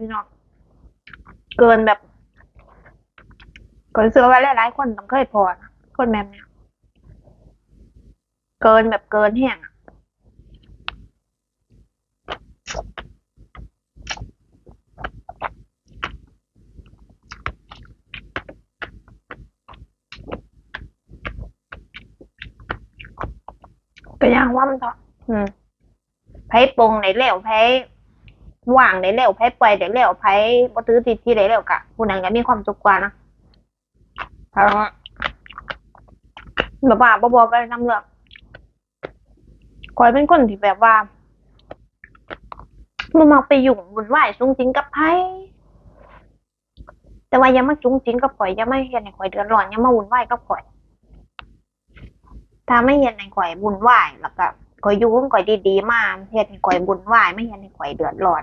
พี่น้องเกินแบบก็เชื่อว่าหลายๆคนต้องเคยพอนะคนแบบเนี้ยเกินแบบเกินแห้งก็ยังว่ามันเถอะอืมไพ่ปงไหนแล้วไพ่ ว่างไหนแล้วไพ่ปล่อยไหนแล้วไพ่บ่ถือติดที่ไหนแล้วกะผู้นั้นก็มีความสุขกว่านะเพราะว่าแบบว่าบ่บอกไปนำเรื่องคอยเป็นคนที่แบบว่าบ่มักไปยุ่งวุ่นวายสุงสิงกับไผแต่ว่าอย่ามาจุงจิงกับข่อยอย่ามาเฮ็ดให้ข่อยเดือดร้อนอย่ามาวุ่นวายกับข่อยถ้าไม่เฮ็ดให้ข่อยวุ่นวายแล้วก็ข่อยอยู่ของข่อยดีๆมาเฮ็ดให้ข่อยวุ่นวายไม่เฮ็ดให้ข่อยเดือดร้อน